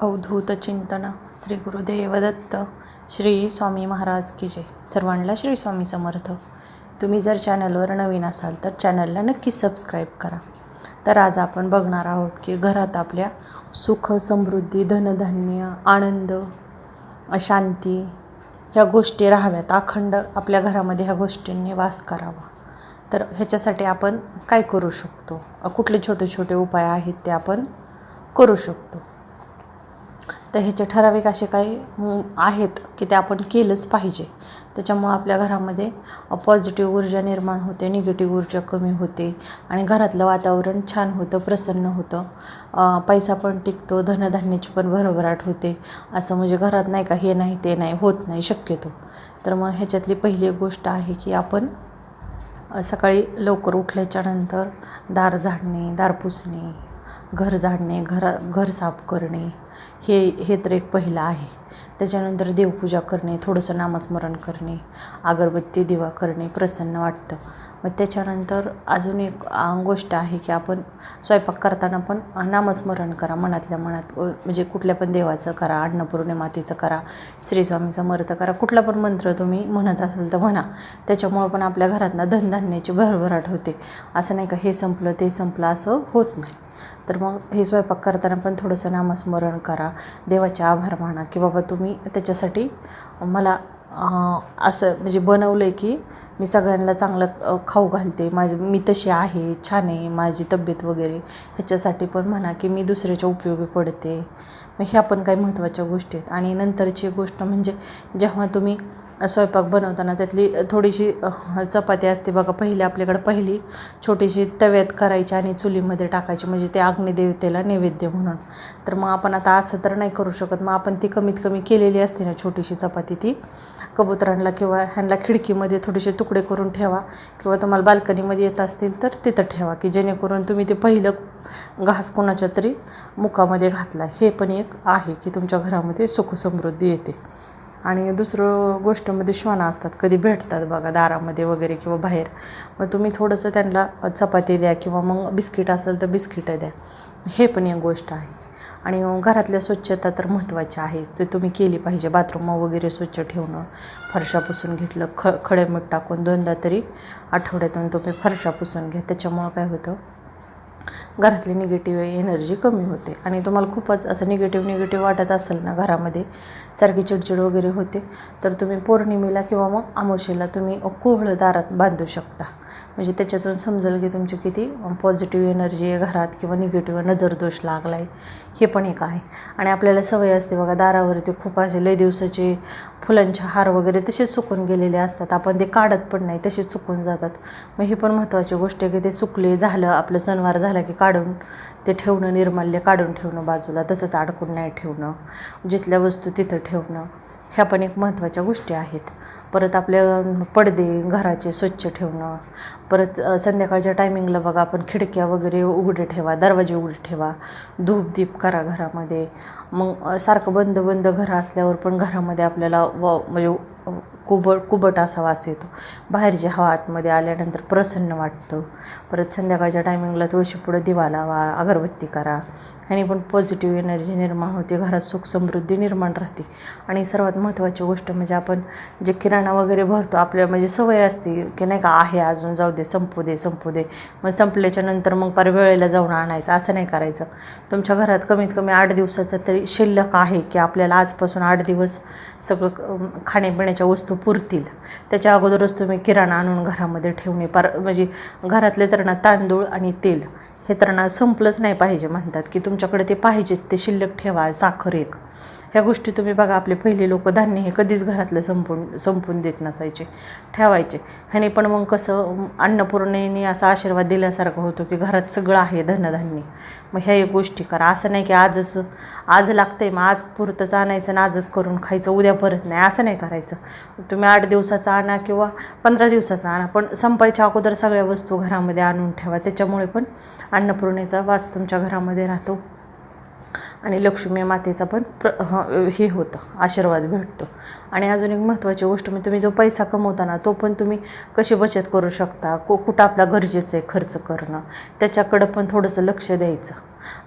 अवधूत चिंतन श्री गुरुदेवदत्त श्री स्वामी महाराज की जय. सर्वांना श्री स्वामी समर्थ. तुम्ही जर चॅनलवर नवीन असाल तर चॅनलला नक्की सबस्क्राईब करा. तर आज आपण बघणार आहोत की घरात आपल्या सुख समृद्धी धनधान्य आनंद शांती ह्या गोष्टी राहाव्यात. अखंड आपल्या घरामध्ये ह्या गोष्टींनी वास करावा. तर ह्याच्यासाठी आपण काय करू शकतो? कुठले छोटे छोटे उपाय आहेत ते आपण करू शकतो? तर ह्याचे ठराविक असे काही आहेत की ते आपण केलंच पाहिजे. त्याच्यामुळं आपल्या घरामध्ये पॉझिटिव्ह ऊर्जा निर्माण होते निगेटिव्ह ऊर्जा कमी होते आणि घरातलं वातावरण छान होतं प्रसन्न होतं. पैसा पण टिकतो धनधान्याची पण भरभराट होते. असं म्हणजे घरात नाही का हे नाही ते नाही होत नाही शक्यतो. तर मग ह्याच्यातली पहिली गोष्ट आहे की आपण सकाळी लवकर उठल्याच्यानंतर दार झाडणे दार पुसणे घर झाडणे घरा घर साफ करणे हे हे तर एक पहिलं आहे. त्याच्यानंतर देवपूजा करणे थोडंसं नामस्मरण करणे अगरबत्ती दिवा करणे प्रसन्न वाटतं. मग त्याच्यानंतर अजून एक गोष्ट आहे की आपण स्वयंपाक करताना पण नामस्मरण करा मनातल्या मनात म्हणजे कुठल्या पण देवाचं करा अन्नपूर्णे मातेचं करा श्रीस्वामीचं मर्त समर्थ करा कुठला पण मंत्र तुम्ही म्हणत असाल तर म्हणा. त्याच्यामुळं पण आपल्या घरातनं धनधान्याची भरभराट होते. असं नाही का हे संपलं ते संपलं असं होत नाही. तर मग हे स्वयंपाक करताना पण थोडंसं नामस्मरण करा. देवाचे आभार माना की बाबा तुम्ही त्याच्यासाठी मला असं म्हणजे बनवलं आहे की मी सगळ्यांना चांगलं खाऊ घालते. माझी मी तशी आहे छान आहे माझी तब्येत वगैरे. ह्याच्यासाठी पण म्हणा की मी दुसऱ्याच्या उपयोगी पडते. मग ह्या पण काही महत्त्वाच्या गोष्टी आहेत. आणि नंतरची एक गोष्ट म्हणजे जेव्हा तुम्ही स्वयंपाक बनवताना त्यातली थोडीशी चपाती असते बघा पहिली आपल्याकडं पहिली छोटीशी तव्यात करायची आणि चुलीमध्ये टाकायची म्हणजे ते अग्निदेवतेला नैवेद्य म्हणून. तर मग आपण आता असं तर नाही करू शकत. मग आपण ती कमीत कमी केलेली असते ना छोटीशी चपाती ती. कबुतरांना किंवा ह्यांना खिडकीमध्ये थोडेसे तुकडे करून ठेवा किंवा तुम्हाला बाल्कनीमध्ये येत असतील तर तिथं ठेवा की जेणेकरून तुम्ही ते पहिलं घास कोणाच्या तरी मुखामध्ये घातला. हे पण एक आहे की तुमच्या घरामध्ये सुखसमृद्धी येते. आणि दुसरं गोष्टमध्ये श्वाना असतात कधी भेटतात बघा दारामध्ये वगैरे किंवा बाहेर. मग तुम्ही थोडंसं त्यांना चपाती द्या किंवा मग बिस्किट असेल तर बिस्किटं द्या. हे पण एक गोष्ट आहे. आणि घरातल्या स्वच्छता तर महत्त्वाची आहे ते तुम्ही केली पाहिजे. बाथरूम वगैरे स्वच्छ ठेवणं फरशा पुसून घेतलं ख खडे मीठ टाकून दोनदा तरी आठवड्यातून तुम्ही फरशा पुसून घ्या. त्याच्यामुळं काय होतं? घरातली निगेटिव्ह एनर्जी कमी होते. आणि तुम्हाला खूपच असं निगेटिव्ह निगेटिव्ह वाटत असेल ना घरामध्ये सारखी चिडचिड वगैरे होते तर तुम्ही पौर्णिमेला किंवा मग आमोशेला तुम्ही कोहळं दारात बांधू शकता. म्हणजे त्याच्यातून समजेल की तुमची किती पॉझिटिव्ह एनर्जी आहे घरात किंवा निगेटिव्ह नजरदोष लागला आहे हे पण एक आहे. आणि आपल्याला सवय असते बघा दारावरती खूप असे लय दिवसाचे फुलांचे हार वगैरे तसेच सुकून गेलेले असतात. आपण ते काढत पण नाही तसेच सुकून जातात. मग ही पण महत्त्वाची गोष्ट आहे की ते सुकले झालं आपलं सणवार झाला की काढून ते ठेवणं निर्माल्य काढून ठेवणं बाजूला. तसंच अडकून नाही ठेवणं. जिथल्या वस्तू तिथं ठेवणं. ह्या पण एक महत्त्वाच्या गोष्टी आहेत. परत आपल्या पडदे घराचे स्वच्छ ठेवणं परत संध्याकाळच्या टायमिंगला बघा आपण खिडक्या वगैरे उघडे ठेवा दरवाजे उघडे ठेवा धूप दीप करा घरामध्ये. मग सारखं बंद बंद घरं असल्यावर पण घरामध्ये आपल्याला व म्हणजे कुबट कुबट असा वास येतो. बाहेरची हवा आतमध्ये आल्यानंतर प्रसन्न वाटतं. परत संध्याकाळच्या टायमिंगला तुळशीपुढं दिवा लावा अगरबत्ती करा. ह्याने पण पॉझिटिव्ह एनर्जी निर्माण होते. घरात सुख समृद्धी निर्माण राहते. आणि सर्वात महत्त्वाची गोष्ट म्हणजे आपण जे किराणा वगैरे भरतो आपल्या म्हणजे सवय असते की नाही का आहे अजून जाऊ दे संपू दे संपू दे. मग संपल्याच्या नंतर मग पार वेळेला जाऊन आणायचं. असं नाही करायचं. तुमच्या घरात कमीत कमी आठ दिवसाचं तरी शिल्लक आहे की आपल्याला आजपासून आठ दिवस सगळं खाण्यापिण्याच्या वस्तू पुरतील. त्याच्या अगोदरच तुम्ही किराणा आणून घरामध्ये ठेवणे पार म्हणजे घरातले तर ना तांदूळ आणि तेल हे तर ना संपलंच नाही पाहिजे म्हणतात की तुमच्याकडे ते पाहिजेत ते शिल्लक ठेवा साखर एक. ह्या गोष्टी तुम्ही बघा आपले पहिले लोक धान्य हे कधीच घरातलं संपून संपून देत नसायचे ठेवायचे. ह्याने पण मग कसं अन्नपूर्णेने असा आशीर्वाद दिल्यासारखं होतो की घरात सगळं आहे धनधान्य. मग ह्या एक गोष्टी करा. असं नाही की आजच आज लागतं आहे मग आज पुरतंच आणायचं आणि आजच करून खायचं उद्या परत नाही. असं नाही करायचं. तुम्ही आठ दिवसाचा आणा किंवा पंधरा दिवसाचा आणा पण संपायच्या अगोदर सगळ्या वस्तू घरामध्ये आणून ठेवा. त्याच्यामुळे पण अन्नपूर्णेचा वास तुमच्या घरामध्ये राहतो. आणि लक्ष्मी मातेचा पण प्र हं, हे होतं आशीर्वाद भेटतो. आणि अजून एक महत्त्वाची गोष्ट म्हणजे तुम्ही जो पैसा कमवता ना तो पण तुम्ही कशी बचत करू शकता? को कुठं आपला गरजेचं आहे खर्च करणं? त्याच्याकडं पण थोडंसं लक्ष द्यायचं.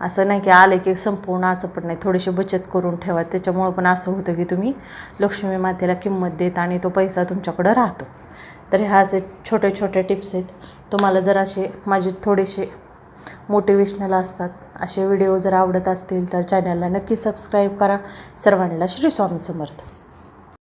असं नाही की आलं की संपूर्ण असं पण नाही थोडीशी बचत करून ठेवा. त्याच्यामुळं पण असं होतं की तुम्ही लक्ष्मी मातेला किंमत देत आणि तो पैसा तुमच्याकडं राहतो. तर ह्या असे छोटे छोटे टिप्स आहेत. तुम्हाला जर असे माझे थोडेसे मोटिवेशनल असतात. असे व्हिडिओ जर आवडत असतील तर चॅनलला नक्की सबस्क्राईब करा. सर्वांना श्री स्वामी समर्थ.